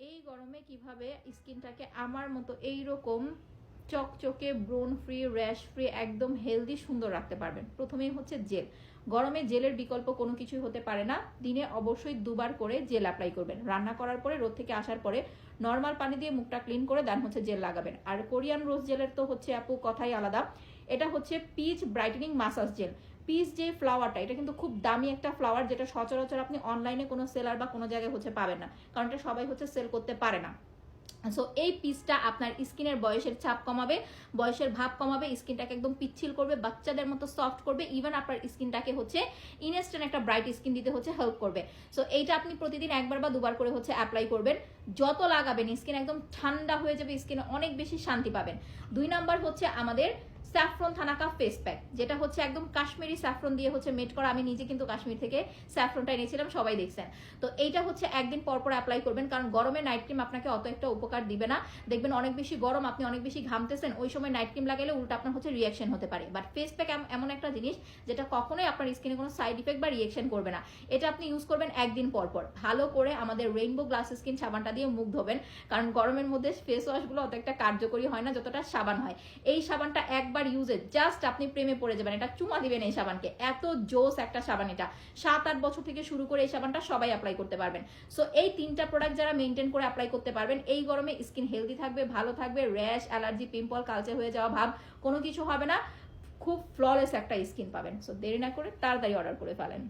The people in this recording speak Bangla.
এই গরমে কীভাবে স্কিনটাকে আমার মতো এই রকম চকচকে ব্রোন ফ্রি র্যাশ ফ্রি একদম হেলদি, সুন্দর রাখতে পারবেন? প্রথমেই হচ্ছে জেল। গরমে জেলের বিকল্প কোনো কিছুই হতে পারে না। দিনে অবশ্যই দুবার করে জেল অ্যাপ্লাই করবেন। রান্না করার পরে, রোদ থেকে আসার পরে নর্মাল পানি দিয়ে মুখটা ক্লিন করে দেন হচ্ছে জেল লাগাবেন। আর কোরিয়ান রোজ জেলের তো হচ্ছে আপু, কথাই আলাদা। এটা হচ্ছে peach brightening massage gel piece যে ফ্লাওয়ারটা এটা কিন্তু খুব দামি একটা ফ্লাওয়ার যেটা সচরাচর আপনি অনলাইনে কোনো সেলার বা কোনো জায়গায় হচ্ছে পাবেন না। কারণ এটা সবাই হচ্ছে সেল করতে পারে না। সো এই পিসটা আপনার স্কিনের বয়সের চাপ কমাবে, বয়সের ভাব কমাবে স্কিনটাকে একদম পিচ্ছিল করবে, বাচ্চাদের মতো সফট করবে ইভেন আপনার স্কিনটাকে হচ্ছে ইনস্ট্যান্ট একটা ব্রাইট স্কিন দিতে হচ্ছে হেল্প করবে। সো এইটা আপনি প্রতিদিন একবার বা দুবার করে হচ্ছে অ্যাপ্লাই করবেন। যত লাগাবেন স্কিন একদম ঠান্ডা হয়ে যাবে স্কিনে অনেক বেশি শান্তি পাবেন। দুই নাম্বার হচ্ছে আমাদের স্যাফরন থানাকা ফেস প্যাক যেটা হচ্ছে একদম কাশ্মীরি স্যাফরন দিয়ে হচ্ছে মেড করা। আমি নিজে কিন্তু কাশ্মীর থেকে স্যাফরনটা এনেছিলাম, সবাই দেখছেন। তো এইটা হচ্ছে একদিন পর পর অ্যাপ্লাই করবেন, কারণ গরমে নাইট ক্রিম আপনাকে অত একটা উপকার দিবে না। দেখবেন অনেক বেশি গরম, আপনি অনেক বেশি ঘামতেছেন, ওই সময় নাইট ক্রিম লাগালে উল্টো আপনার হচ্ছে রিয়াকশন হতে পারে। বাট ফেস প্যাক এমন একটা জিনিস, যেটা কখনোই আপনার স্কিনে কোনো সাইড ইফেক্ট বা রিয়াকশন করবে না। এটা আপনি ইউজ করবেন একদিন পর পর। ভালো করে আমাদের রেইনবো গ্লাস স্কিন সাবানটা দিয়ে মুখ ধোবেন, কারণ গরমের মধ্যে ফেস ওয়াশগুলো অত একটা কার্যকরী হয় না, যতটা সাবান হয়। এই সাবানটা একবার ইউজে জাস্ট আপনি প্রেমে পড়ে যাবেন। এটা চুমা দিবেন এই সাবানকে। এত জোস একটা সাবান এটা। সাত আট বছর থেকে শুরু করে এই সাবানটা সবাই অ্যাপ্লাই করতে পারবেন। সো এই তিনটা প্রোডাক্ট যারা মেনটেন করে অ্যাপ্লাই করতে পারবেন, এই গরমে স্কিন হেলদি থাকবে, ভালো থাকবে র্যাশ অ্যালার্জি পিম্পল কালচে হয়ে যাওয়া ভাব, কোনো কিছু হবে না। খুব ফ্ললেস একটা স্কিন পাবেন। সো দেরি না করে তাড়াতাড়ি অর্ডার করে ফেলেন।